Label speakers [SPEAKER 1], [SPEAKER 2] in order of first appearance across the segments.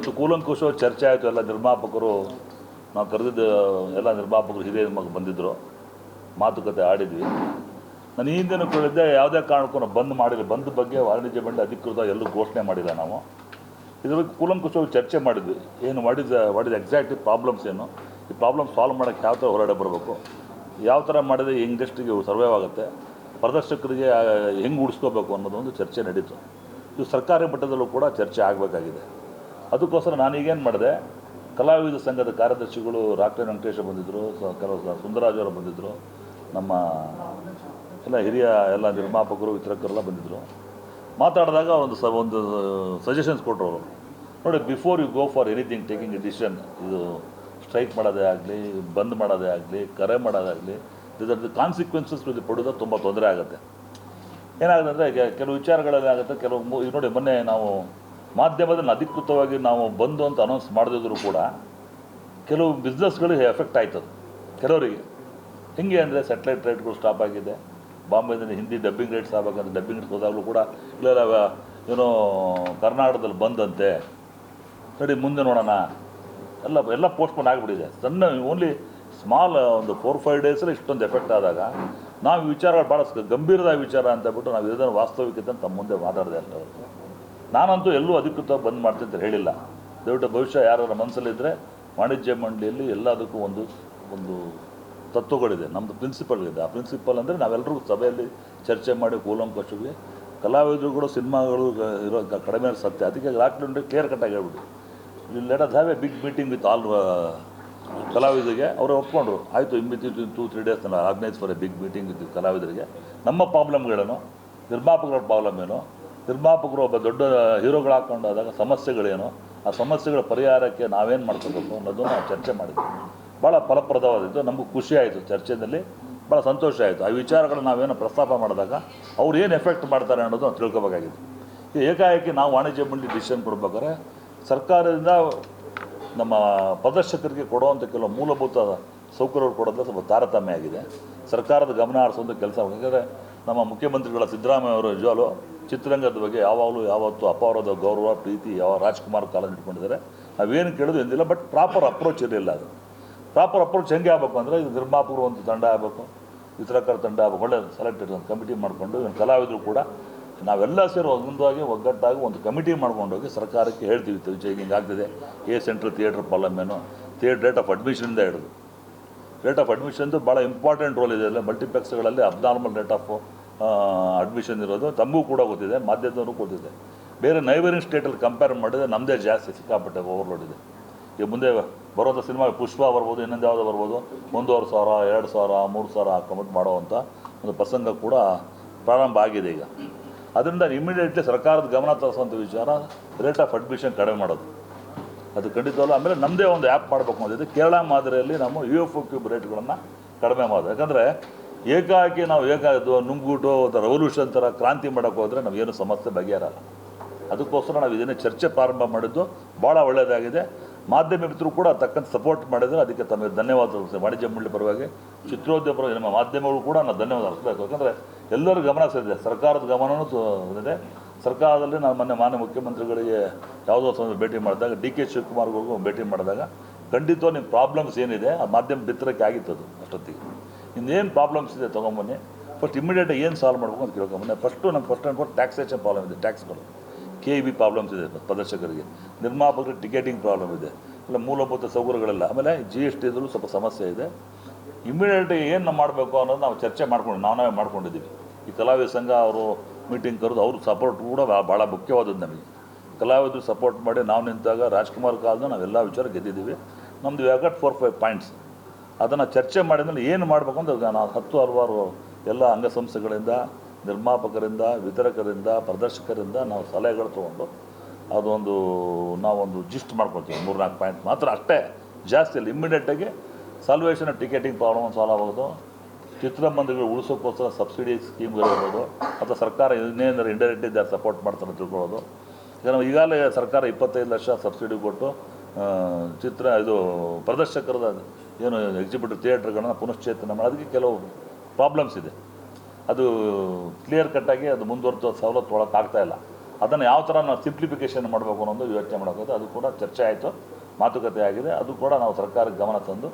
[SPEAKER 1] ಇವತ್ತು ಕೂಲಂಕುಶ ಚರ್ಚೆ ಆಯಿತು, ಎಲ್ಲ ನಿರ್ಮಾಪಕರು, ನಾವು ಕರೆದಿದ್ದ ಎಲ್ಲ ನಿರ್ಮಾಪಕರು ಹಿರಿಯ ಮಗ ಬಂದಿದ್ದರು ಮಾತುಕತೆ ಆಡಿದ್ವಿ. ನಾನು ಈ ಹಿಂದೆನೂ ಕೇಳಿದ್ದೆ, ಯಾವುದೇ ಕಾರಣಕ್ಕೂ ನಾವು ಬಂದ್ ಮಾಡಿಲ್ಲ, ಬಂದ್ ಬಗ್ಗೆ ವಾಣಿಜ್ಯ ಮಂಡಳಿ ಅಧಿಕೃತ ಎಲ್ಲೂ ಘೋಷಣೆ ಮಾಡಿಲ್ಲ ನಾವು. ಇದ್ರ ಬಗ್ಗೆ ಕೂಲಂಕುಷವಾಗಿ ಚರ್ಚೆ ಮಾಡಿದ್ವಿ, ಏನು ಮಾಡಿದ ಇಸ್ ಎಕ್ಸಾಕ್ಟ್ ಪ್ರಾಬ್ಲಮ್ಸ್ ಏನು, ಈ ಪ್ರಾಬ್ಲಮ್ ಸಾಲ್ವ್ ಮಾಡೋಕ್ಕೆ ಯಾವ ಥರ ಹೊರಗಡೆ ಬರಬೇಕು, ಯಾವ ಥರ ಮಾಡಿದ್ರೆ ಇಂಡಸ್ಟ್ರಿಗೆ ಸರ್ವೈವ್ ಆಗುತ್ತೆ, ಪ್ರದರ್ಶಕರಿಗೆ ಹೆಂಗೆ ಉಡಿಸ್ಕೋಬೇಕು ಅನ್ನೋದೊಂದು ಚರ್ಚೆ ನಡೀತು. ಇದು ಸರ್ಕಾರಿ ಮಟ್ಟದಲ್ಲೂ ಕೂಡ ಚರ್ಚೆ ಆಗಬೇಕಾಗಿದೆ. ಅದಕ್ಕೋಸ್ಕರ ನಾನೀಗೇನು ಮಾಡಿದೆ, ಕಲಾವಿದ ಸಂಘದ ಕಾರ್ಯದರ್ಶಿಗಳು ರಾಕ್ಟೆ ವೆಂಕಟೇಶ ಬಂದಿದ್ದರು ಕೆಲವು ಸ- ಸುಂದರಾಜ್ ಅವರು ಬಂದಿದ್ದರು ನಮ್ಮ ಎಲ್ಲ ಹಿರಿಯ ಎಲ್ಲ ನಿರ್ಮಾಪಕರು, ವಿತರಕರೆಲ್ಲ ಬಂದಿದ್ದರು ಮಾತಾಡಿದಾಗ ಒಂದು ಸ, ಒಂದು ಸಜೆಷನ್ಸ್ ಕೊಟ್ಟರು ಅವರು. ನೋಡಿ before you go for anything taking a decision ಇದು ಸ್ಟ್ರೈಕ್ ಮಾಡೋದೇ ಆಗಲಿ, ಬಂದ್ ಮಾಡೋದೇ ಆಗಲಿ, ಕರೆ ಮಾಡೋದಾಗಲಿ ಇದರ ಕಾನ್ಸಿಕ್ವೆನ್ಸಸ್ ಇದು ಪಡೋದು ತುಂಬ ತೊಂದರೆ ಆಗುತ್ತೆ. ಏನಾಗುತ್ತೆ ಅಂದರೆ ಕೆಲವು ವಿಚಾರಗಳಲ್ಲಿ ಆಗುತ್ತೆ, ಕೆಲವು ಈಗ ನೋಡಿ, ಮೊನ್ನೆ ನಾವು ಮಾಧ್ಯಮದಲ್ಲಿ ಅಧಿಕೃತವಾಗಿ ನಾವು ಬಂದು ಅಂತ ಅನೌನ್ಸ್ ಮಾಡದಿದ್ರು ಕೂಡ ಕೆಲವು ಬಿಸ್ನೆಸ್ಗಳಿಗೆ ಎಫೆಕ್ಟ್ ಆಯ್ತದೆ. ಕೆಲವರಿಗೆ. ಹೆಂಗೆ ಅಂದರೆ ಸ್ಯಾಟಲೈಟ್ ರೇಟ್ಗಳು ಸ್ಟಾಪ್ ಆಗಿದೆ. ಬಾಂಬೆದಿಂದ ಹಿಂದಿ ಡಬ್ಬಿಂಗ್ ರೇಟ್ಸ್ ಆಗಬೇಕಂದ್ರೆ ಡಬ್ಬಿಂಗ್ ರೇಟ್ಸ್ ಹೋದಾಗಲೂ ಕೂಡ ಇಲ್ಲ ಏನೋ ಕರ್ನಾಟಕದಲ್ಲಿ ಬಂದಂತೆ. ಸರಿ ಮುಂದೆ ನೋಡೋಣ. ಎಲ್ಲ ಎಲ್ಲ ಪೋಸ್ಟ್ಪೋನ್ ಆಗಿಬಿಟ್ಟಿದೆ. ಸಣ್ಣ ಓನ್ಲಿ ಸ್ಮಾಲ್ ಒಂದು ಫೋರ್ ಫೈವ್ ಡೇಸಲ್ಲಿ ಇಷ್ಟೊಂದು ಎಫೆಕ್ಟ್ ಆದಾಗ ನಾವು ವಿಚಾರಗಳು ಭಾಳ ಗಂಭೀರದ ವಿಚಾರ ಅಂತ ಬಿಟ್ಟು ನಾವು ಇದನ್ನು ವಾಸ್ತವಿಕತೆ ತಮ್ಮ ಮುಂದೆ ಮಾತಾಡಿದೆ ಅಂತ ನಾನಂತೂ ಎಲ್ಲೂ ಅಧಿಕೃತ ಬಂದ್ ಮಾಡ್ತೀನಿ ಅಂತ ಹೇಳಿಲ್ಲ. ದಯವಿಟ್ಟು ಭವಿಷ್ಯ ಯಾರ ಮನಸ್ಸಲ್ಲಿದ್ದರೆ ವಾಣಿಜ್ಯ ಮಂಡಳಿಯಲ್ಲಿ ಎಲ್ಲದಕ್ಕೂ ಒಂದು ಒಂದು ತತ್ವಗಳಿದೆ. ನಮ್ಮದು ಇದೆ. ಆ ಪ್ರಿನ್ಸಿಪಲ್ ಅಂದರೆ ನಾವೆಲ್ಲರೂ ಸಭೆಯಲ್ಲಿ ಚರ್ಚೆ ಮಾಡಿ ಕೂಲಂಕಷವಾಗಿ ಕಲಾವಿದರು ಕೂಡ ಸಿನಿಮಾಗಳು ಇರೋ ಕಡಿಮೆ ಸತ್ಯ. ಅದಕ್ಕೆ ಲಾಕ್ಡೌನ್ ಕ್ಲಿಯರ್ ಕಟ್ಟಾಗಿ ಹೇಳ್ಬಿಟ್ಟು. ಇಲ್ಲಿ let big meeting with all ಕಲಾವಿದರಿಗೆ. ಅವರು ಒಪ್ಕೊಂಡ್ರು. ಆಯಿತು in two three days organise for a big meeting with ಕಲಾವಿದರಿಗೆ. ನಮ್ಮ ಪ್ರಾಬ್ಲಮ್ಗಳೇನು ನಿರ್ಮಾಪಕರ ಪ್ರಾಬ್ಲಮ್ ಏನು? ನಿರ್ಮಾಪಕರು ಒಬ್ಬ ದೊಡ್ಡ ಹೀರೋಗಳು ಹಾಕೊಂಡಾದಾಗ ಸಮಸ್ಯೆಗಳೇನು? ಆ ಸಮಸ್ಯೆಗಳ ಪರಿಹಾರಕ್ಕೆ ನಾವೇನು ಮಾಡ್ಕೋಬೇಕು ಅನ್ನೋದನ್ನು ನಾವು ಚರ್ಚೆ ಮಾಡಿದ್ವಿ. ಭಾಳ ಫಲಪ್ರದವಾದಿತ್ತು ನಮಗೂ ಖುಷಿ ಆಯಿತು ಚರ್ಚೆಯಲ್ಲಿ. ಭಾಳ ಸಂತೋಷ ಆಯಿತು. ಆ ವಿಚಾರಗಳನ್ನ ನಾವೇನು ಪ್ರಸ್ತಾಪ ಮಾಡಿದಾಗ ಅವ್ರು ಏನು ಎಫೆಕ್ಟ್ ಮಾಡ್ತಾರೆ ಅನ್ನೋದು ನಾವು ತಿಳ್ಕೊಬೇಕಾಗಿತ್ತು. ಏಕಾಏಕಿ ನಾವು ವಾಣಿಜ್ಯ ಮಂಡಳಿ ಡಿಸಿಷನ್ ಕೊಡ್ಬೇಕಾದ್ರೆ ಸರ್ಕಾರದಿಂದ ನಮ್ಮ ಪ್ರದರ್ಶಕರಿಗೆ ಕೊಡುವಂಥ ಕೆಲವು ಮೂಲಭೂತ ಸೌಕರ್ಯಗಳು ಕೊಡೋದ್ರೆ ಸ್ವಲ್ಪ ತಾರತಮ್ಯ ಆಗಿದೆ. ಸರ್ಕಾರದ ಗಮನ ಹರಿಸುವಂಥ ಕೆಲಸ ಯಾಕಂದರೆ ನಮ್ಮ ಮುಖ್ಯಮಂತ್ರಿಗಳ ಸಿದ್ದರಾಮಯ್ಯ ಅವರು ನಿಜವಾಗ್ಲೂ ಚಿತ್ರರಂಗದ ಬಗ್ಗೆ ಯಾವಾಗಲೂ ಯಾವತ್ತು ಅಪಾರದ ಗೌರವ, ಪ್ರೀತಿ, ಯಾವ ರಾಜ್ಕುಮಾರ್ ಕಾಲ ಇಟ್ಕೊಂಡಿದ್ದಾರೆ ನಾವೇನು ಕೇಳೋದು ಎಂದಿಲ್ಲ ಬಟ್ ಪ್ರಾಪರ್ ಅಪ್ರೋಚ್ ಇರಲಿಲ್ಲ ಅದು. ಪ್ರಾಪರ್ ಅಪ್ರೋಚ್ ಹೆಂಗೆ ಆಗಬೇಕು ಅಂದರೆ ಇದು ನಿರ್ಮಾಪಕರು ಒಂದು ತಂಡ ಆಗಬೇಕು, ವಿತರಕರ ತಂಡ ಆಗಬೇಕು, ಒಳ್ಳೆ ಸೆಲೆಕ್ಟೆಡ್ ಒಂದು ಕಮಿಟಿ ಮಾಡಿಕೊಂಡು ಕಲಾವಿದರು ಕೂಡ ನಾವೆಲ್ಲ ಸೇರಿ ಒಂದೊಂದಾಗಿ ಒಗ್ಗಟ್ಟಾಗಿ ಒಂದು ಕಮಿಟಿ ಮಾಡ್ಕೊಂಡೋಗಿ ಸರ್ಕಾರಕ್ಕೆ ಹೇಳ್ತೀವಿ ವಿಷಯ ಹಿಂಗೆ ಆಗ್ತಿದೆ. ಎ ಸೆಂಟ್ರಲ್ ಥಿಯೇಟ್ರ್ ಪ್ರಾಬ್ಲಮ್ ಏನು ಥಿಯೇಟ್ರ್ ರೇಟ್ ಆಫ್ ಅಡ್ಮಿಷನಿಂದ ಹಿಡಿದು. ರೇಟ್ ಆಫ್ ಅಡ್ಮಿಷನ್ದು ಭಾಳ ಇಂಪಾರ್ಟೆಂಟ್ ರೋಲ್ ಇದೆ ಅಲ್ಲ ಮಲ್ಟಿಪ್ಲೆಕ್ಸ್ಗಳಲ್ಲಿ ಅಬ್ನಾರ್ಮಲ್ ರೇಟ್ ಆಫ್ ಅಡ್ಮಿಷನ್ ಇರೋದು. ತಮಗೂ ಕೂಡ ಗೊತ್ತಿದೆ ಮಾಧ್ಯಮದವರು ಗೊತ್ತಿದೆ. ಬೇರೆ ನೈಬರಿಂಗ್ ಸ್ಟೇಟಲ್ಲಿ ಕಂಪೇರ್ ಮಾಡಿದ್ರೆ ನಮ್ಮದೇ ಜಾಸ್ತಿ ಸಿಕ್ಕಾಪಟ್ಟೆ ಓವರ್ಲೋಡ್ ಇದೆ. ಈಗ ಮುಂದೆ ಬರೋಂಥ ಸಿನಿಮಾ ಪುಷ್ಪ ಬರ್ಬೋದು, ಇನ್ನೊಂದು ಯಾವುದೋ ಬರ್ಬೋದು. ಒಂದೂವರೆ ಸಾವಿರ, ಎರಡು ಸಾವಿರ, ಮೂರು ಸಾವಿರ ಹಾಕೊಂಬಿಟ್ಟು ಮಾಡೋವಂಥ ಒಂದು ಪ್ರಸಂಗ ಕೂಡ ಪ್ರಾರಂಭ ಆಗಿದೆ ಈಗ. ಅದರಿಂದ ಇಮಿಡಿಯೇಟ್ಲಿ ಸರ್ಕಾರದ ಗಮನ ತರಿಸುವಂಥ ವಿಚಾರ ರೇಟ್ ಆಫ್ ಅಡ್ಮಿಷನ್ ಕಡಿಮೆ ಮಾಡೋದು. ಅದು ಖಂಡಿತವಲ್ಲ ಆಮೇಲೆ ನಮ್ಮದೇ ಒಂದು ಆ್ಯಪ್ ಮಾಡಬೇಕು ಅಂತಿದೆ ಕೇರಳ ಮಾದರಿಯಲ್ಲಿ ನಾವು ಯು ಎಫ್ ಕ್ಯೂಬ್ ರೇಟ್ಗಳನ್ನು ಕಡಿಮೆ ಮಾಡೋದು. ಯಾಕಂದರೆ ಏಕಾಏಕಿ ನಾವು ಏಕ ಇದು ನುಂಗ್ಬಿಟ್ಟು ರೆವಲ್ಯೂಷನ್ ಥರ ಕ್ರಾಂತಿ ಮಾಡೋಕ್ಕೆ ಹೋದರೆ ನಾವೇನು ಸಮಸ್ಯೆ ಬಗೆಹರಲ್ಲ. ಅದಕ್ಕೋಸ್ಕರ ನಾವು ಇದನ್ನೇ ಚರ್ಚೆ ಪ್ರಾರಂಭ ಮಾಡಿದ್ದು, ಭಾಳ ಒಳ್ಳೆಯದಾಗಿದೆ ಮಾಧ್ಯಮ ಮಿತ್ರರು ಕೂಡ ತಕ್ಕಂಥ ಸಪೋರ್ಟ್ ಮಾಡಿದರೆ ಅದಕ್ಕೆ ತಮಗೆ ಧನ್ಯವಾದ ತಿಳಿಸ್ತೇನೆ. ವಾಣಿಜ್ಯ ಮಂಡಳಿ ಪರವಾಗಿ, ಚಿತ್ರೋದ್ಯಮ ಪರವಾಗಿ ನಮ್ಮ ಮಾಧ್ಯಮಗಳು ಕೂಡ ನಾನು ಧನ್ಯವಾದ ಅರ್ಸಬೇಕು ಯಾಕಂದರೆ ಎಲ್ಲರೂ ಗಮನ ಸೇರಿದೆ ಸರ್ಕಾರದ ಗಮನವೂ ಇದೆ ಸರ್ಕಾರದಲ್ಲಿ ನಾನು ಮೊನ್ನೆ ಮಾನ್ಯ ಮುಖ್ಯಮಂತ್ರಿಗಳಿಗೆ ಯಾವುದೋ ಸಮಯ ಭೇಟಿ ಮಾಡಿದಾಗ, ಡಿ ಕೆ ಶಿವಕುಮಾರ್ಗೂ ಭೇಟಿ ಮಾಡಿದಾಗ ಖಂಡಿತ ನಿಮ್ಮ ಪ್ರಾಬ್ಲಮ್ಸ್ ಏನಿದೆ, ಆ ಮಾಧ್ಯಮ ಬಿತ್ತರಕ್ಕೆ ಆಗಿತ್ತು ಅದು ಅಷ್ಟೊತ್ತಿಗೆ. ಇನ್ನೇನು ಪ್ರಾಬ್ಲಮ್ಸ್ ಇದೆ ತೊಗೊಂಬನ್ನಿ. ಫಸ್ಟ್ ಇಮಿಡಿಯೇಟಾಗಿ ಏನು ಸಾಲ್ವ್ ಮಾಡ್ಬೇಕು ಅಂತ ಕೇಳ್ಕೊಂಬನ್ನಿ ಫಸ್ಟು ನಮ್ಮ first and first taxation problem ಇದೆ ಟ್ಯಾಕ್ಸ್ಗಳು ಕೆ ಇ ಬಿ ಪ್ರಾಬ್ಲಮ್ಸ್ ಇದೆ ಪ್ರದರ್ಶಕರಿಗೆ. ನಿರ್ಮಾಪಕರಿಗೆ ಟಿಕೆಟಿಂಗ್ ಪ್ರಾಬ್ಲಮ್ ಇದೆ. ಇಲ್ಲ, ಮೂಲಭೂತ ಸೌಕರ್ಯಗಳೆಲ್ಲ. ಆಮೇಲೆ ಜಿ ಎಸ್ ಟಿದಲ್ಲೂ ಸ್ವಲ್ಪ ಸಮಸ್ಯೆ ಇದೆ. ಇಮಿಡಿಯೇಟ್ ಏನು ಮಾಡಬೇಕು ಅನ್ನೋದು ನಾವು ಚರ್ಚೆ ಮಾಡ್ಕೊಂಡು, ನಾವು ನಾವೇ ಮಾಡ್ಕೊಂಡಿದ್ದೀವಿ. ಈ ಕಲಾವಿದ ಸಂಘ ಅವರು ಮೀಟಿಂಗ್ ಕರೆದು ಅವ್ರ ಸಪೋರ್ಟ್ ಕೂಡ ಭಾಳ ಮುಖ್ಯವಾದದ್ದು ನಮಗೆ. ಕಲಾವಿದರು ಸಪೋರ್ಟ್ ಮಾಡಿ ನಾವು ನಿಂತಾಗ ರಾಜ್ಕುಮಾರ್ ಕಾಲದ ನಾವೆಲ್ಲ ವಿಚಾರ ಗೆದ್ದಿದ್ದೀವಿ. ನಮ್ಮದು ಯಾಕಟ್ ಫೋರ್ ಫೈವ್ ಪಾಯಿಂಟ್ಸ್ ಅದನ್ನು ಚರ್ಚೆ ಮಾಡಿದ್ಮೇಲೆ ಏನು ಮಾಡಬೇಕು ಅಂತ ನಾವು ಹತ್ತು ಹಲವಾರು ಎಲ್ಲ ಅಂಗಸಂಸ್ಥೆಗಳಿಂದ, ನಿರ್ಮಾಪಕರಿಂದ, ವಿತರಕರಿಂದ, ಪ್ರದರ್ಶಕರಿಂದ ನಾವು ಸಲಹೆಗಳು ತೊಗೊಂಡು ಅದೊಂದು ನಾವೊಂದು ಜಿಸ್ಟ್ ಮಾಡ್ಕೊಳ್ತೀವಿ. ಮೂರ್ನಾಲ್ಕು ಪಾಯಿಂಟ್ ಮಾತ್ರ ಅಷ್ಟೇ. ಜಾಸ್ತಿ ಅಲ್ಲಿ ಇಮ್ಮಿಡಿಯೇಟಾಗಿ ಸಾಲ್ವೇಷನ್ ಟಿಕೆಟಿಂಗ್ ಪ್ರಾಬ್ಲಮ್ ಸಾಲ್ವ್ ಆಗೋದು ಚಿತ್ರಮಂದಿರಗಳು ಉಳಿಸೋಕ್ಕೋಸ್ಕರ ಸಬ್ಸಿಡಿ ಸ್ಕೀಮ್ಗಳಿರ್ಬೋದು ಅಥವಾ ಸರ್ಕಾರ ಇನ್ನೇನಾದ್ರು ಇಂಡೈರೆಕ್ಟ್ ಇದ್ದಾರೆ ಸಪೋರ್ಟ್ ಮಾಡ್ತಾರೆ ತಿಳ್ಕೊಳ್ಳೋದು ಈಗ ನಾವು ಈಗಾಗಲೇ ಸರ್ಕಾರ ಇಪ್ಪತ್ತೈದು ಲಕ್ಷ ಸಬ್ಸಿಡಿ ಕೊಟ್ಟು ಚಿತ್ರ ಇದು ಪ್ರದರ್ಶಕರದ ಏನು ಎಕ್ಸಿಬಿಟಿವ್ ಥಿಯೇಟ್ರ್ಗಳನ್ನ ಪುನಶ್ಚೇತನ ಮಾಡಿ, ಅದಕ್ಕೆ ಕೆಲವು ಪ್ರಾಬ್ಲಮ್ಸ್ ಇದೆ. ಅದು ಕ್ಲಿಯರ್ ಕಟ್ಟಾಗಿ ಅದು ಮುಂದುವರೆದ ಸವಲತ್ತು ಒಳಗೆ ಇಲ್ಲ. ಅದನ್ನು ಯಾವ ಥರ ನಾವು ಸಿಂಪ್ಲಿಫಿಕೇಷನ್ ಮಾಡಬೇಕು ಅನ್ನೋದು ಯೋಚನೆ ಮಾಡಬೇಕು ಅದು ಕೂಡ ಚರ್ಚೆ ಆಯಿತು, ಮಾತುಕತೆ ಆಗಿದೆ. ಅದು ಕೂಡ ನಾವು ಸರ್ಕಾರಕ್ಕೆ ಗಮನ ತಂದು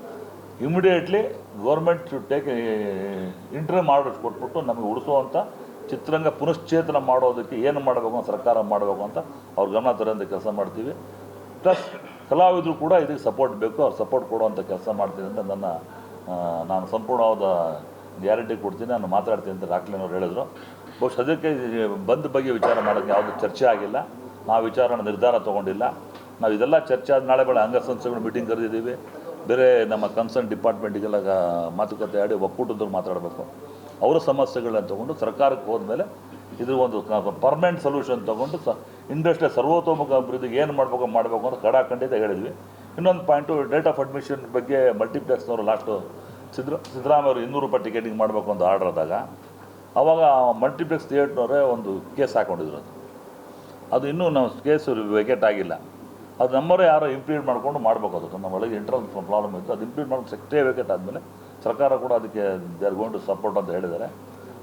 [SPEAKER 1] immediately government should take interim orders ಕೊಟ್ಬಿಟ್ಟು ನಮಗೆ ಉಳಿಸುವಂಥ ಚಿತ್ರರಂಗ ಪುನಶ್ಚೇತನ ಮಾಡೋದಕ್ಕೆ ಏನು ಮಾಡಬೇಕು ಸರ್ಕಾರ ಮಾಡಬೇಕು ಅಂತ ಅವ್ರ ಗಮನ ತರೋಂಥ ಕೆಲಸ ಮಾಡ್ತೀವಿ. ಪ್ಲಸ್ ಕಲಾವಿದರು ಕೂಡ ಇದಕ್ಕೆ ಸಪೋರ್ಟ್ ಬೇಕು, ಅವ್ರು ಸಪೋರ್ಟ್ ಕೊಡುವಂಥ ಕೆಲಸ ಮಾಡ್ತೀನಿ ಅಂತ ನನ್ನ ನಾನು ಸಂಪೂರ್ಣವಾದ ಗ್ಯಾರಂಟಿ ಕೊಡ್ತೀನಿ, ನಾನು ಮಾತಾಡ್ತೀನಿ ಅಂತ ರಾಕ್ಲಿನ್ ಅವರು ಹೇಳಿದರು. ಬಹುಶಃ ಅದಕ್ಕೆ ಬಂದ ಬಗ್ಗೆ ವಿಚಾರ ಮಾಡೋಕ್ಕೆ ಯಾವುದು ಚರ್ಚೆ ಆಗಿಲ್ಲ. ನಾವು ವಿಚಾರನ ನಿರ್ಧಾರ ತೊಗೊಂಡಿಲ್ಲ. ನಾವು ಇದೆಲ್ಲ ಚರ್ಚೆ ಆದ ನಾಳೆ ಬೇಡ ಅಂಗಸಂಸ್ಥೆಗಳು ಮೀಟಿಂಗ್ ಕರೆದಿದ್ದೀವಿ. ಬೇರೆ ನಮ್ಮ ಕನ್ಸರ್ನ್ ಡಿಪಾರ್ಟ್ಮೆಂಟಿಗೆಲ್ಲ ಮಾತುಕತೆ ಆಡಿ ಒಕ್ಕೂಟದವ್ರು ಮಾತಾಡಬೇಕು. ಅವರ ಸಮಸ್ಯೆಗಳನ್ನ ತೊಗೊಂಡು ಸರ್ಕಾರಕ್ಕೆ ಹೋದ್ಮೇಲೆ ಇದು ಒಂದು ಪರ್ಮನೆಂಟ್ ಸೊಲ್ಯೂಷನ್ ತೊಗೊಂಡು ಸ ಇಂಡಸ್ಟ್ರಿ ಸರ್ವತೋಮುಖ ಅಭಿವೃದ್ಧಿಗೆ ಏನು ಮಾಡಬೇಕು ಮಾಡಬೇಕು ಅಂತ ಕಡಾಖಂಡಿತ ಹೇಳಿದ್ವಿ. ಇನ್ನೊಂದು ಪಾಯಿಂಟು ಡೇಟ್ ಆಫ್ ಅಡ್ಮಿಷನ್ ಬಗ್ಗೆ ಮಲ್ಟಿಪ್ಲೆಕ್ಸ್ನವರು ಲಾಸ್ಟು ಸಿದ್ರ, ಸಿದ್ದರಾಮಯ್ಯವರು ಇನ್ನೂರು ರೂಪಾಯಿ ಟಿಕೆಟಿಂಗ್ ಮಾಡಬೇಕು ಅಂತ ಆರ್ಡರ್ ಆದಾಗ, ಅವಾಗ ಮಲ್ಟಿಪ್ಲೆಕ್ಸ್ ಥಿಯೇಟ್ರವರೇ ಒಂದು ಕೇಸ್ ಹಾಕೊಂಡಿದ್ರು ಅದು. ಅದು ಇನ್ನೂ ನಾವು ಕೇಸು ವೆಕೆಟ್ ಆಗಿಲ್ಲ. ಅದು ನಮ್ಮವರೇ ಯಾರೋ ಇಂಪ್ಲೀಟ್ ಮಾಡಿಕೊಂಡು ಮಾಡಬೇಕು ಅದು. ನಮ್ಮ ಒಳಗೆ ಇಂಟ್ರಲ್ ಪ್ರಾಬ್ಲಮ್ ಇತ್ತು. ಅದು ಇಂಪ್ಲೀಟ್ ಮಾಡಿ ಸೆಕ್ಟೇ ವೆಕೆಟ್ ಆದಮೇಲೆ ಸರ್ಕಾರ ಕೂಡ ಅದಕ್ಕೆ they are going to support ಅಂತ ಹೇಳಿದ್ದಾರೆ.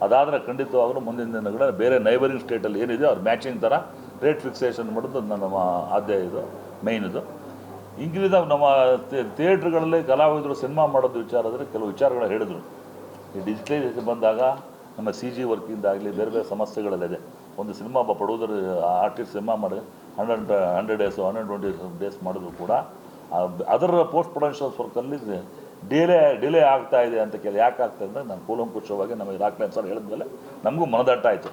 [SPEAKER 1] ಅದಾದರೆ ಖಂಡಿತವಾಗಲೂ ಮುಂದಿನ ದಿನಗಳಲ್ಲಿ ಬೇರೆ ನೈಬರಿಂಗ್ ಸ್ಟೇಟಲ್ಲಿ ಏನಿದೆ ಅವ್ರು ಮ್ಯಾಚಿಂಗ್ ಥರ ರೇಟ್ ಫಿಕ್ಸೇಷನ್ ಮಾಡೋದು ನಮ್ಮ ಆದ್ಯ ಇದು ಮೇಯ್ನ್ ಇದು. ಇಂಗ್ಲಿದ ನಮ್ಮ ಥಿಯೇಟ್ರ್ಗಳಲ್ಲಿ ಕಲಾವಿದರು ಸಿನಿಮಾ ಮಾಡೋದು ವಿಚಾರ ಆದರೆ ಕೆಲವು ವಿಚಾರಗಳು ಹೇಳಿದರು. ಈ ಡಿಜಿಟಲೈಸೇಷನ್ ಬಂದಾಗ ನಮ್ಮ ಸಿ ಜಿ ವರ್ಕಿಂದ ಆಗಲಿ ಬೇರೆ ಬೇರೆ ಸಮಸ್ಯೆಗಳಲ್ಲಿದೆ. ಒಂದು ಸಿನಿಮಾ ಒಬ್ಬ ಪಡುವುದರ ಆರ್ಟಿಸ್ಟ್ ಸಿನಿಮಾ ಮಾಡಿ hundred hundred days hundred twenty days ಮಾಡಿದ್ರು ಕೂಡ ಅದರ ಪೋಸ್ಟ್ ಪ್ರೊಡಕ್ಷನ್ಸ್ ವರ್ಕಲ್ಲಿ ಡಿಲೇ ಡಿಲೇ ಆಗ್ತಾ ಇದೆ ಅಂತ ಕೇಳಿ ಯಾಕೆ ಆಗ್ತಾ ಅಂದರೆ ನಾನು ಕೂಲಂಕುಷವಾಗಿ ನಮಗೆ ರಾಕ್ಲೈನ್ ಸರ್ ಹೇಳಿದ್ಮೇಲೆ ನಮಗೂ ಮನದಟ್ಟ ಆಯಿತು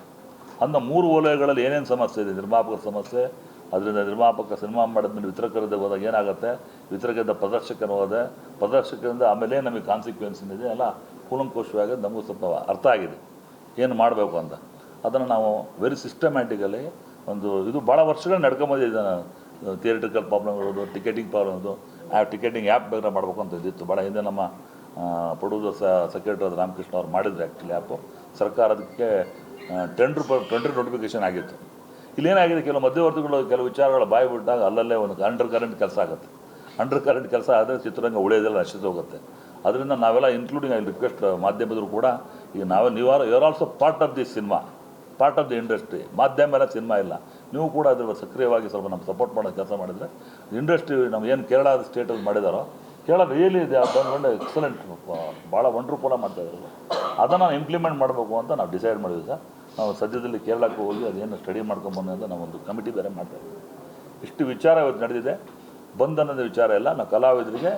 [SPEAKER 1] ಅಂದ ಮೂರು ವಲಯಗಳಲ್ಲಿ ಏನೇನು ಸಮಸ್ಯೆ ಇದೆ? ನಿರ್ಮಾಪಕರ ಸಮಸ್ಯೆ, ಅದರಿಂದ ನಿರ್ಮಾಪಕ ಸಿನಿಮಾ ಮಾಡಿದ್ಮೇಲೆ ವಿತರಕರಿಂದ ಹೋದಾಗ ಏನಾಗುತ್ತೆ? ವಿತರಕದ ಪ್ರದರ್ಶಕನ ಹೋದೆ, ಪ್ರದರ್ಶಕರಿಂದ ಆಮೇಲೆ ನಮಗೆ ಕಾನ್ಸಿಕ್ವೆನ್ಸ್ ಇದೆ ಎಲ್ಲ ಕೂಲಂಕೋಶವಾಗಿ ನಮಗೂ ಸ್ವಲ್ಪ ಅರ್ಥ ಆಗಿದೆ. ಏನು ಮಾಡಬೇಕು ಅಂತ. ಅದನ್ನು ನಾವು ವೆರಿ ಸಿಸ್ಟಮ್ಯಾಟಿಕಲಿ ಒಂದು ಇದು ಭಾಳ ವರ್ಷಗಳು ನಡ್ಕೊಂಬಂದಿದೆ ಥಿಯೇಟ್ರಿಕಲ್ ಪ್ರಾಬ್ಲಮ್ ಇರೋದು ಟಿಕೆಟಿಂಗ್ ಪ್ರಾಬ್ಲಮ್ ಇರೋದು. ಆ ಟಿಕೆಟಿಂಗ್ ಆ್ಯಪ್ ಬೇಗ ಮಾಡಬೇಕು ಅಂತ ಇದ್ದಿತ್ತು. ಭಾಳ ಹಿಂದೆ ನಮ್ಮ ಪ್ರೊಡ್ಯೂಸರ್ ಸೆಕ್ರೆಟರಿ ಆದ ರಾಮಕೃಷ್ಣ ಅವ್ರು ಮಾಡಿದ್ರು ಆ್ಯಕ್ಚುಲಿ ಆ್ಯಪು ಸರ್ಕಾರ ಅದಕ್ಕೆ ಟೆಂಡ್ರ್ ಟೆಂಡರ್ ನೋಟಿಫಿಕೇಶನ್ ಆಗಿತ್ತು. ಇಲ್ಲೇನಾಗಿದೆ? ಕೆಲವು ಮಧ್ಯವರ್ತಿಗಳು ಕೆಲವು ವಿಚಾರಗಳು ಬಾಯಿ ಬಿಟ್ಟಾಗ ಅಲ್ಲಲ್ಲೇ ಒಂದು ಅಂಡರ್ ಕರೆಂಟ್ ಕೆಲಸ ಆಗುತ್ತೆ. ಅಂಡರ್ ಕರೆಂಟ್ ಕೆಲಸ ಆದರೆ ಚಿತ್ರರಂಗ ಉಳಿಯೋದೆಲ್ಲ ನಶಿಸಿ ಹೋಗುತ್ತೆ. ಅದರಿಂದ ನಾವೆಲ್ಲ ಇನ್ಕ್ಲೂಡಿಂಗ್ ಐ ರಿಕ್ವೆಸ್ಟ್ ಮಾಧ್ಯಮದರು ಕೂಡ ಈಗ ನಾವೇ ನೀವು are you are also part of the cinema part of the industry ಮಾಧ್ಯಮ ಎಲ್ಲ ಸಿನಿಮಾ ಇಲ್ಲ. ನೀವು ಕೂಡ ಅದರ ಸಕ್ರಿಯವಾಗಿ ಸ್ವಲ್ಪ ನಮ್ಮ ಸಪೋರ್ಟ್ ಮಾಡೋ ಕೆಲಸ ಮಾಡಿದರೆ ಇಂಡಸ್ಟ್ರಿ ನಮ್ಮ ಏನು ಕೇರಳ ಸ್ಟೇಟಲ್ಲಿ ಮಾಡಿದಾರೋ ಕೇರಳ ರಿಯಲಿ ಇದೆ. ಒಳ್ಳೆ ಎಕ್ಸಲೆಂಟ್ ಭಾಳ ವಂಡ್ರ್ಫುಲ್ಲ ಮಾಡ್ತಾ ಇದ್ದಾರೆ ಅದನ್ನು ನಾವು ಇಂಪ್ಲಿಮೆಂಟ್ ಮಾಡಬೇಕು ಅಂತ ನಾವು ಡಿಸೈಡ್ ಮಾಡಿದ್ವಿ ಸರ್. ನಾವು ಸದ್ಯದಲ್ಲಿ ಕೇರಳಕ್ಕೆ ಹೋಗಿ ಅದೇನು ಸ್ಟಡಿ ಮಾಡ್ಕೊಂಬಂದು ಅಂತ ನಾವು ಒಂದು ಕಮಿಟಿ ಬೇರೆ ಮಾಡ್ತಾ ಇದ್ದೀವಿ ಇಷ್ಟು ವಿಚಾರ ಇವತ್ತು ನಡೆದಿದೆ. ಬಂದ ಅನ್ನೋದು ವಿಚಾರ ಇಲ್ಲ. ನಾವು ಕಲಾವಿದರಿಗೆ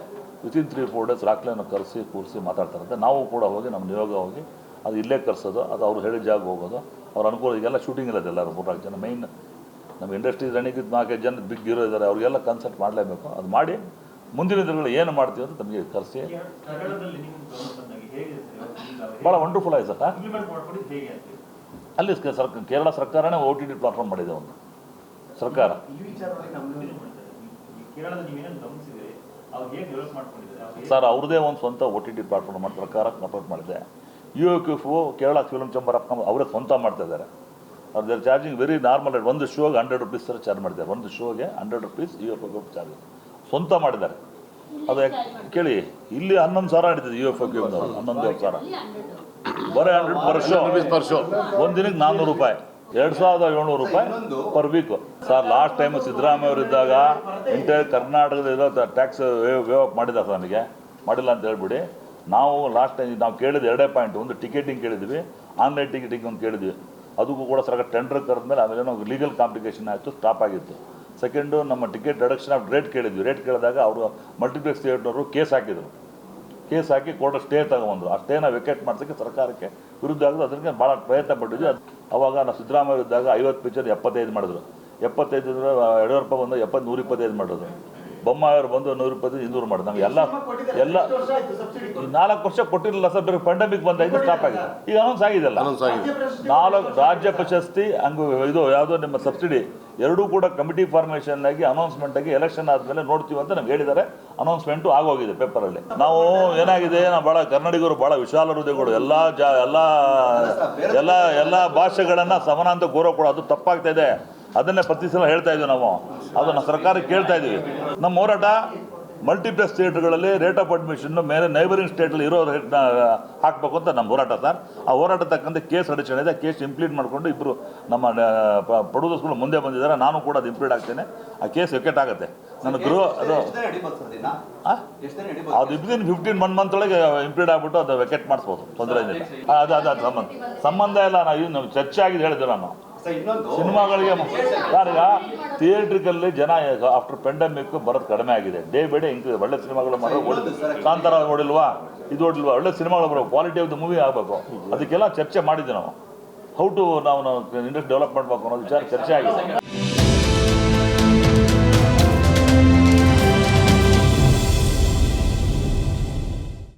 [SPEAKER 1] ವಿತಿನ್ ತ್ರೀ ಫೋರ್ ಡೇಸ್ ರಾಕ್ಲನ್ನು ಕರೆಸಿ, ಕೂರಿಸಿ ಮಾತಾಡ್ತಾರಂತೆ ನಾವು ಕೂಡ ಹೋಗಿ ನಮ್ಮ ನಿಯೋಗ ಹೋಗಿ ಅದು ಇಲ್ಲೇ ಕರೆಸೋದು, ಅದು ಅವ್ರು ಹೇಳಿದ ಜಾಗ ಹೋಗೋದು. ಅವ್ರ ಅನುಕೂಲ ಈಗೆಲ್ಲ ಶೂಟಿಂಗ್ ಇರೋದು ಎಲ್ಲರೂ ಮೂರ್ನಾಲ್ಕು ಜನ. ಮೈನ್ ನಮ್ಮ ಇಂಡಸ್ಟ್ರೀಸ್ ರಣಿಗಿದ್ದು ನಾಲ್ಕೈದು ಜನ ಬಿಗ್ ಹೀರೋ ಇದ್ದಾರೆ ಅವರಿಗೆಲ್ಲ ಕನ್ಸಲ್ಟ್ ಮಾಡಲೇಬೇಕು. ಅದು ಮಾಡಿ ಮುಂದಿನ ದಿನಗಳು ಏನು ಮಾಡ್ತೀವಿ ಅಂತ ನಮಗೆ ಕರೆಸಿ. ಭಾಳ ವಂಡರ್ಫುಲ್ ಆಯ್ತು ಸರ್. ಅಲ್ಲಿ ಸರ್ಕ ಕೇರಳ ಸರ್ಕಾರನೇ ಒ ಟಿ ಟಿ ಪ್ಲಾಟ್ಫಾರ್ಮ್ ಮಾಡಿದೆ ಒಂದು. ಸರ್ಕಾರ. ಸರ್ ಅವ್ರದೇ ಒಂದು ಸ್ವಂತ ಒ ಟಿ ಟಿ ಪ್ಲಾಟ್ಫಾರ್ಮ್ ಮಾಡಿ ಸರ್ಕಾರ ಕಂಪ್ಲೀಟ್ ಮಾಡಿದೆ. U A Q F Kerala film chamber of commerce ಅವರೇ ಸ್ವಂತ ಮಾಡ್ತಾ ಇದ್ದಾರೆ. ಅವ್ರ their charging very normal rate ಒಂದು ಶೋಗೆ ಹಂಡ್ರೆಡ್ ರುಪೀಸ್ ಸರ್ ಚಾರ್ಜ್ ಮಾಡಿದ್ದಾರೆ. ಒಂದು ಶೋಗೆ hundred rupees U F charge ಸ್ವಂತ ಮಾಡಿದ್ದಾರೆ. ಅದು ಕೇಳಿ ಇಲ್ಲಿ ಹನ್ನೊಂದು ಸಾವಿರ ನಡೀತದೆ ಯು ಎಫ್ ಎಫ್ ಹನ್ನೊಂದು ಸಾವಿರ. ಬರೀ hundred per show
[SPEAKER 2] per show
[SPEAKER 1] ಒಂದು ದಿನಕ್ಕೆ ನಾನ್ನೂರು ರೂಪಾಯಿ. ಎರಡು ಸಾವಿರದ ಏಳ್ನೂರು ರೂಪಾಯಿ per week sir last time Siddaramaiah ಅವರು ಇದ್ದಾಗ ಇಂಟೈರ್ ಕರ್ನಾಟಕದ ಇರೋ ಟ್ಯಾಕ್ಸ್ ವೇವ್ ಅಪ್ ಮಾಡಿದ್ದಾರೆ ಸರ್ ನನಗೆ. ಮಾಡಿಲ್ಲ ಅಂತ ಹೇಳ್ಬಿಡಿ. ನಾವು ಲಾಸ್ಟ್ ಟೈಮ್ ನಾವು ಕೇಳಿದ ಎರಡೇ ಪಾಯಿಂಟ್ ಒಂದು ಟಿಕೆಟಿಂಗ್ ಕೇಳಿದ್ವಿ ಆನ್ಲೈನ್ ಟಿಕೆಟಿಂಗ್ ಒಂದು ಕೇಳಿದ್ವಿ. ಅದಕ್ಕೂ ಕೂಡ ಸರ್ಕಾರ ಟೆಂಡರ್ ಕರೆದ್ಮೇಲೆ ಆಮೇಲೆ ನಾವು ಲೀಗಲ್ ಕಾಂಪ್ಲಿಕೇಶನ್ ಆಯಿತು ಸ್ಟಾಪ್ ಆಗಿತ್ತು. ಸೆಕೆಂಡು ನಮ್ಮ ಟಿಕೆಟ್ ರಿಡಕ್ಷನ್ ಆಫ್ ರೇಟ್ ಕೇಳಿದ್ವಿ. ರೇಟ್ ಕೇಳಿದಾಗ ಅವರು ಮಲ್ಟಿಪ್ಲೆಕ್ಸ್ ಥಿಯೇಟ್ರವರು ಕೇಸ್ ಹಾಕಿದರು. ಕೇಸ್ ಹಾಕಿ ಕೋರ್ಟ್ ಸ್ಟೇ ತಗೊಬಂದು ಆ ಸ್ಟೇನ ವೆಕೇಟ್ ಮಾಡ್ಸೋಕ್ಕೆ ಸರ್ಕಾರಕ್ಕೆ ವಿರುದ್ಧ ಆಗೋದು ಅದಕ್ಕೆ ಭಾಳ ಪ್ರಯತ್ನ ಪಟ್ಟಿದ್ವಿ. ಅದು ಅವಾಗ ನಾವು ಸಿದ್ದರಾಮಯ್ಯ ಇದ್ದಾಗ ಐವತ್ತು ಪಿಕ್ಚರ್ ಎಪ್ಪತ್ತೈದು ಮಾಡಿದ್ರು. ಎಪ್ಪತ್ತೈದು ಅಂದ್ರೆ ಯಡಿಯೂರಪ್ಪ ಬಂದು ಎಪ್ಪತ್ತು ನೂರ ಇಪ್ಪತ್ತೈದು ಮಾಡಿದ್ರು. ಬೊಮ್ಮಾಯವ್ರು ಬಂದು ನೂರ ಇಪ್ಪತ್ತೈದು ಇನ್ನೂರು ಮಾಡಿದ್ರು. ನಮ್ಗೆ ಎಲ್ಲ ಎಲ್ಲ ನಾಲ್ಕು ವರ್ಷ ಕೊಟ್ಟಿರಲಿಲ್ಲ ಸರ್. ಬೇರೆ ಪಂಡಮಿಕ್ ಬಂದಾಗಿ ಸ್ಟಾಪ್ ಆಗಿದೆ. ಈಗ ಅನೌನ್ಸ್ ಆಗಿದೆಲ್ಲ. ನಾಲ್ಕು ರಾಜ್ಯ ಪ್ರಶಸ್ತಿ ಹಂಗು ಇದು ಯಾವುದೋ ನಿಮ್ಮ ಸಬ್ಸಿಡಿ. ಎರಡೂ ಕೂಡ ಕಮಿಟಿ ಫಾರ್ಮೇಷನ್ ಆಗಿ ಅನೌನ್ಸ್ಮೆಂಟ್ ಆಗಿ ಎಲೆಕ್ಷನ್ ಆದಮೇಲೆ ನೋಡ್ತೀವಿ ಅಂತ ನಮ್ಗೆ ಹೇಳಿದ್ದಾರೆ. ಅನೌನ್ಸ್ಮೆಂಟು ಆಗೋಗಿದೆ ಪೇಪರಲ್ಲಿ ನಾವು ಏನಾಗಿದೆ, ನಾವು ಭಾಳ ಕನ್ನಡಿಗರು ಭಾಳ ವಿಶಾಲ ಹೃದಯಗಳು. ಎಲ್ಲ ಜಾ, ಎಲ್ಲ ಎಲ್ಲ ಎಲ್ಲ ಭಾಷೆಗಳನ್ನು ಸಮಾನಾಂತ ಗೌರವ ಕೊಡೋದು ತಪ್ಪಾಗ್ತಾ ಇದೆ. ಅದನ್ನೇ ಪ್ರತಿ ಸಲ ಹೇಳ್ತಾ ಇದ್ವಿ ನಾವು. ಅದನ್ನು ಸರ್ಕಾರ ಕೇಳ್ತಾ ಇದ್ದೀವಿ ನಮ್ಮ ಹೋರಾಟ ಮಲ್ಟಿಪ್ಲೆಕ್ಸ್ ಥಿಯೇಟರ್ಗಳಲ್ಲಿ ರೇಟ್ ಆಫ್ ಅಡ್ಮಿಷನ್ ಮೇಲೆ ನೈಬರಿಂಗ್ ಸ್ಟೇಟಲ್ಲಿ ಇರೋ ರೇಟ್ನ ಹಾಕಬೇಕು ಅಂತ ನಮ್ಮ ಹೋರಾಟ ಸರ್. ಆ ಹೋರಾಟ ತಕ್ಕಂತೆ ಕೇಸ್ ಅಡಚಣೆ ಇದೆ ಕೇಸ್ ಇಂಪ್ಲೀಟ್ ಮಾಡಿಕೊಂಡು ಇಬ್ಬರು ನಮ್ಮ ಪ್ರೊಡ್ಯೂಸರ್ಸ್ಗಳು ಮುಂದೆ ಬಂದಿದ್ದಾರೆ ನಾನು ಕೂಡ ಅದು ಇಂಪ್ಲೀಟ್ ಆಗ್ತೇನೆ. ಆ ಕೇಸ್ ವಿಕೆಟ್ ಆಗುತ್ತೆ. ನನ್ನ ಗೃಹ ಅದು ಅದು ವಿದಿನ್ ಫಿಫ್ಟೀನ್ ಒನ್ ಮಂತ್ ಒಳಗೆ ಇಂಪ್ಲೀಟ್ ಆಗಿಬಿಟ್ಟು ಅದು ವೆಕೆಟ್ ಮಾಡಿಸ್ಬೋದು. ತೊಂದರೆ ಏನಿಲ್ಲ ಅದು ಅದು ಅದು ಸಂಬಂಧ ಸಂಬಂಧ ಇಲ್ಲ ನಾವು ಇದು ಚರ್ಚೆ ಆಗಿದೆ ಹೇಳಿದೆ ನಾನು. ಸಿನಿಮಾಗಳಿಗೆ ಯಾರೀಗ? ಥಿಯೇಟ್ರಿಕಲ್ಲಿ ಜನ ಆಫ್ಟರ್ ಪೆಂಡಮಿಕ್ ಬರೋದು ಕಡಿಮೆ ಆಗಿದೆ. ಡೇ ಬೈ ಡೇ ಇಂಕ್ರೀಸ್ ಒಳ್ಳೆ ಸಿನಿಮಾಗಳು ಮಾಡೋ ಕಾಂತಾರ ನೋಡಿಲ್ವಾ? ಇದು ನೋಡಿಲ್ವಾ ಒಳ್ಳೆ ಸಿನಿಮಾಗಳು ಬರೋ ಕ್ವಾಲಿಟಿ ಆಫ್ ದ ಮೂವಿ ಆಗಬೇಕು. ಅದಕ್ಕೆಲ್ಲ ಚರ್ಚೆ ಮಾಡಿದ್ದೆ ನಾವು. ಹೌ ಟು ನಾವು ನಾವು ಇಂಡಸ್ಟ್ರಿ ಡೆವಲಪ್ ಮಾಡಬೇಕು ಅನ್ನೋ ವಿಚಾರ ಚರ್ಚೆ ಆಗಿದೆ.